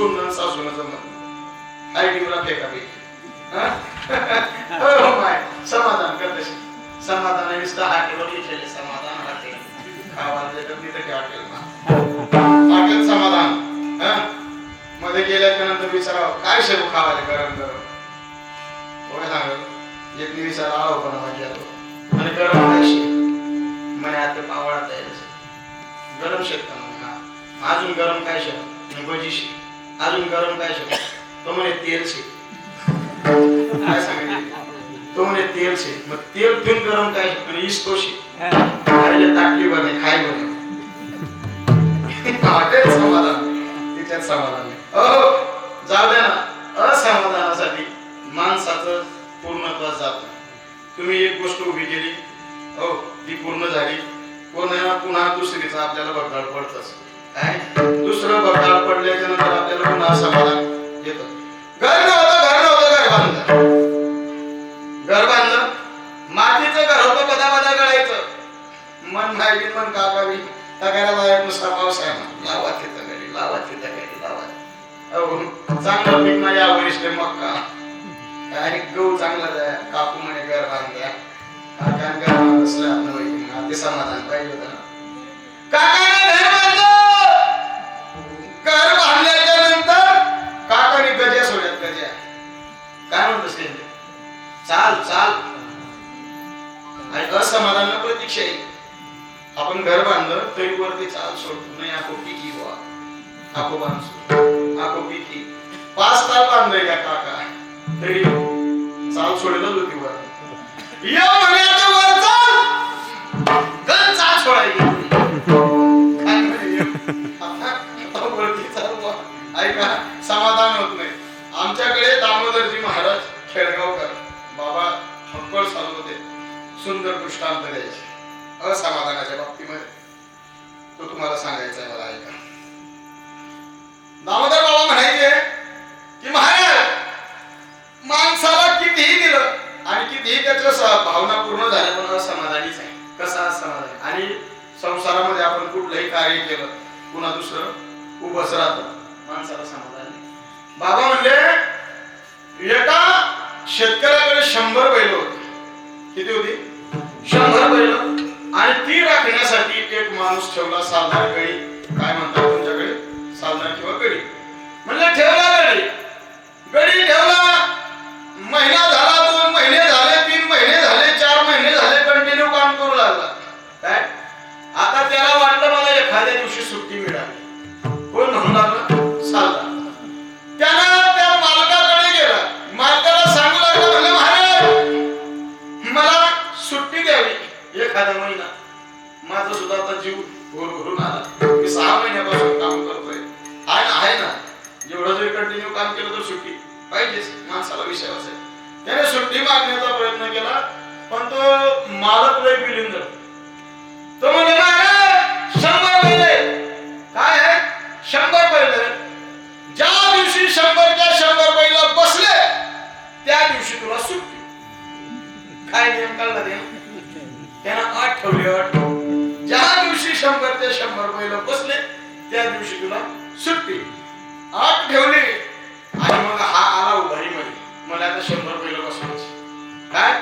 सून सासून जमत आई डिवरा फेकापैकी हो? माय समाधान कर समाधान नुसतं हॉटेलवर लिहिलेले समाधान हॉटेल खावा देतात तिथे ते हॉटेल. हॉटेल समाधान. मध्ये गेल्याच्यानंतर विचारावं काय शेव खावाले गरम गरम? कोणी सांगत एक विचार आहो पण म्हणजे आलो आणि गरम काय म्हणे आता पावळा तयार आहे. गरम शेकता म्हणे? अजून गरम काय शेत म्हणे भजी शेत अजून गरम काय शेक तो म्हणे तेल शे. काय सांगितलं तो म्हणे तेल शे. मग तेल पिऊन गरम काय शे म्हणे इस्तो शे. खायला ताटली बने खाय बने हॉटेल समाधान. तिच्यात समाधान. अहो जाऊ द्या ना. असमाधानासाठी माणसाचं पूर्णत्व जात. तुम्ही एक गोष्ट उभी केली. हो ती पूर्ण झाली. पुन्हा पुन्हा दुसरीचं आपल्याला बघाड पडतच. काय? दुसरं बघाड पडल्याच्या नंतर ते समाधान पाहिजे होतं ना. काकाने घर बांधलं. घर बांधल्याच्या नंतर काकाने गजा सोडल्यात गजा. काय म्हणतोस चाल चाल. आणि असमाधान प्रतीक्षा येईल आपण घर बांधलं तरी वरती चाल सोडतो. नाही आखो पिकी बुवा आखो बांधतो आखो पिकी पाच ताल बांधलंय का काका? तरी चाल सोडलं होती या वर आमच्याकडे दामोदरजी महाराज खेडगावकर. बाबा फक्कड चालू होते. सुंदर दृष्टांत द्यायचे. असमाधानाच्या बाबतीमध्ये. तो तुम्हाला सांगायचा मला ऐका. दामोदर बाबा म्हणायचे की महाराज माणसाला कितीही दिलं आणि कितीही त्याच्या भावना पूर्ण झाल्या पण असमाधानीच आहे. कसा असमाधानी? आणि संसारामध्ये आपण कुठलंही कार्य केलं पुन्हा दुसरं उभंच राहतं. माणसाला समाधान बाबा म्हणले एका शेतकऱ्याकडे शंभर बैल होते. किती होती? शंभर बैल. आणि ती राखण्यासाठी एक माणूस ठेवला साधारण गडी काय म्हणतात तुमच्याकडे? साधारण किंवा गडी म्हणजे ठेवला एखादा महिना माझा सुद्धा आता जीव भोर आला. मी सहा महिन्यापासून काम करतोय. आहे ना आहे ना. जेवढं जरी कंटिन्यू काम केलं तर सुट्टी पाहिजेच. माणसाला विषय आहे त्याने सुट्टी मागण्याचा प्रयत्न केला पण तो मालक लय बिलिंदर तो म्हणजे शंभर पहिले. काय आहे? शंभर पहिले. ज्या दिवशी शंभरच्या शंभर पहिला बसले त्या दिवशी तुला सुट्टी. काय नियम कळला त्यांना आठ ठेवले आठ ज्या दिवशी शंभर ते शंभर पहिलं बसले त्या दिवशी तुला सुट्टी. आठ ठेवले. आणि मग हा आला उभारी मध्ये मला आता शंभर पहिलं बसवायची काय?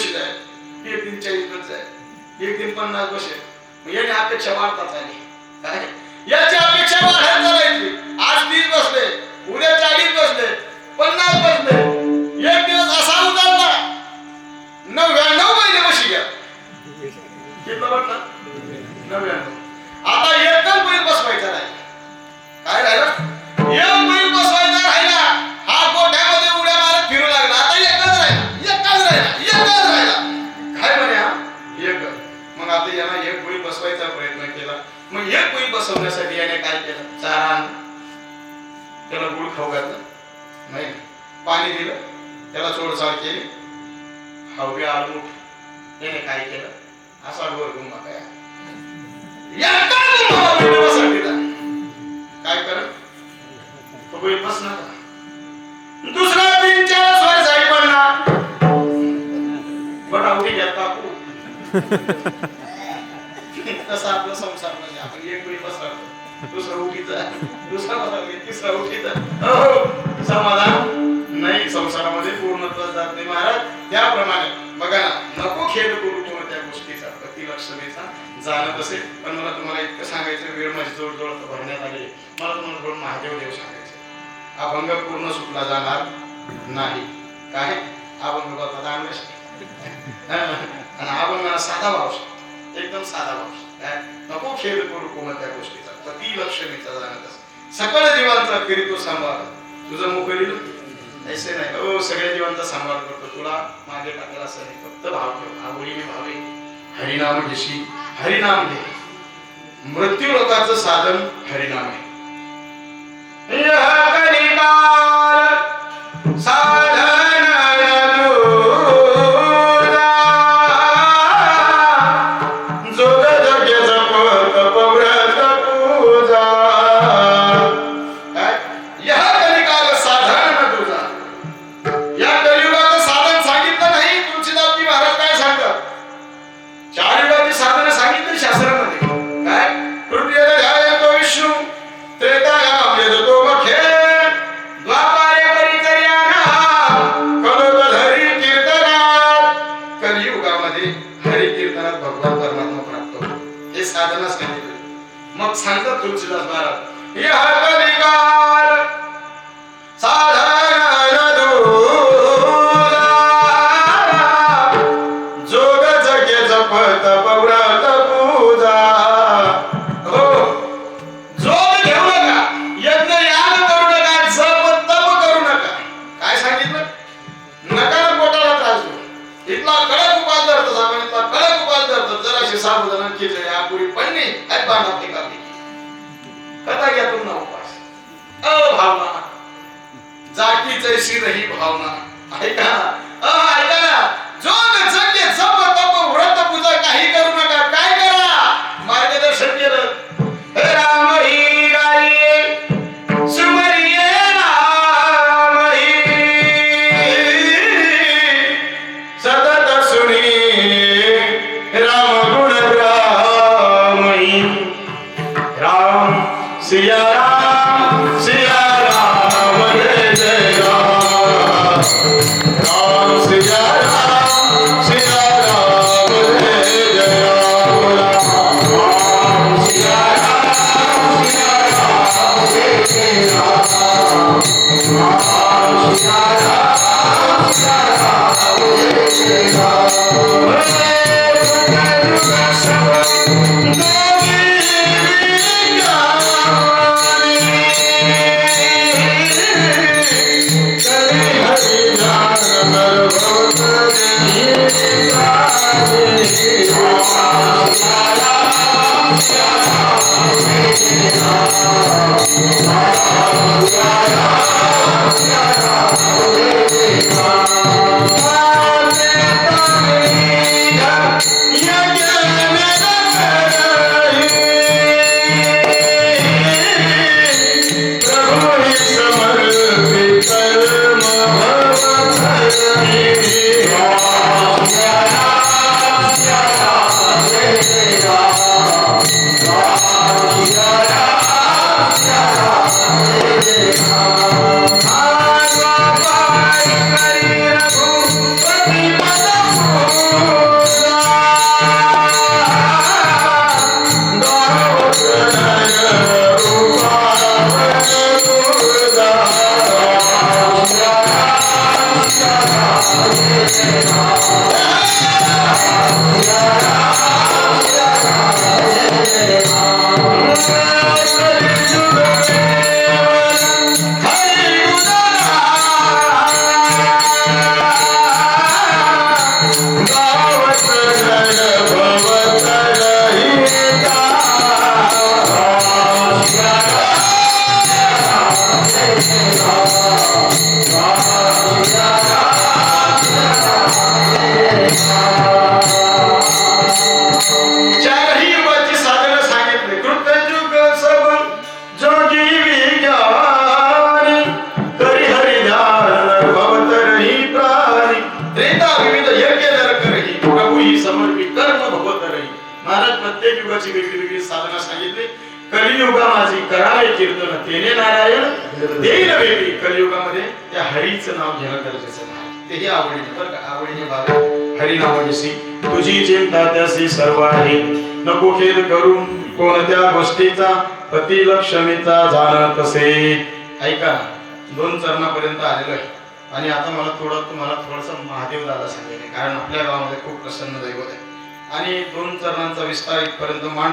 एक दिन आहे. एक दिन चाळीस वर्ष आहे. एक दिन पन्नास बसे याने अपेक्षा वाढतात आली काय? याची अपेक्षा वाढत चालायची. आज तीस बसले. उद्या चाळीस बसले. आधी यांना एक गोळी बसवायचा प्रयत्न केला. मग एक गोळी बसवण्यासाठी याने काय केलं? चारा त्याला गुळ खाऊ घातलं. नाही पाणी दिलं. त्याला चोडचाळ केली. हवे आलू याने काय केलं? असा गोर गुंबा काय काय तो गुळी बसणार दुसरा तीन चार सोय साहेब पण आवडी तसा आपला संसार म्हणजे आपण एक मुली बसला दुसरा उठीचा दुसरा बसला तिसरा उठीचा हो, हो. समाधान नाही. संसारामध्ये पूर्णत्व जात नाही महाराज. त्याप्रमाणे बघा ना नको खेळ करू कोणत्या गोष्टीचा. प्रतिलक्षणेचा जाणत असेल. पण मला तुम्हाला इतकं सांगायचं वेळ माझी जवळजवळ भरण्यात आली. मला तुम्हाला थोडं महादेव देव सांगायचं. अभंग पूर्ण सुटला जाणार नाही. काय? अभंग बघा दांड आणि अभंग साधा भाव एकदम साधा भाव नको खेळ करू कोणत्या गोष्टीचा प्रतिलक्षणीचा जाणत असेल सकळ जीवांचा फिरतो सांभाळ तुझं मुखरील ऐसे नाही हो सगळ्या जीवांचा सांभाळ करतो तुला मागे टाकला असं नाही फक्त भाव ठेव आवडीने भावे हरिनाम घेशी हरिनाम घे मृत्यू लोकांचं साधन हरिनाम आहे यह साधन कथा घ्या तुम्हाला उपास. अ भावना. जाकी जैशी रही भावना. ऐका. अ ऐका. ना जोग जगे जप तप व्रत पूजा काही करू नका. प्रत्येक वेगळी वेगळी साधना सांगितली कलियुगा माझी करावे कीर्तन तेने नारायण देईल वेगळी कलियुगामध्ये त्या हरीचं नाव घेणं गरजेचं नाही. तेही आवडीने बरं का? आवडीने बाबा. हरी नावाची म्हणजे तुझी चिंता त्यासी सर्व आहे. नको खेद करून कोणत्या गोष्टीचा पती लक्ष्मीचा जाण तसे. ऐका दोन चरणापर्यंत आलेलो आहे. आणि आता मला थोडं तुम्हाला थोडस महादेव दादा सांगितले कारण आपल्या गावामध्ये खूप प्रसन्न दैवत आहे. आणि दोन चरणांचा विस्तार इथपर्यंत मांड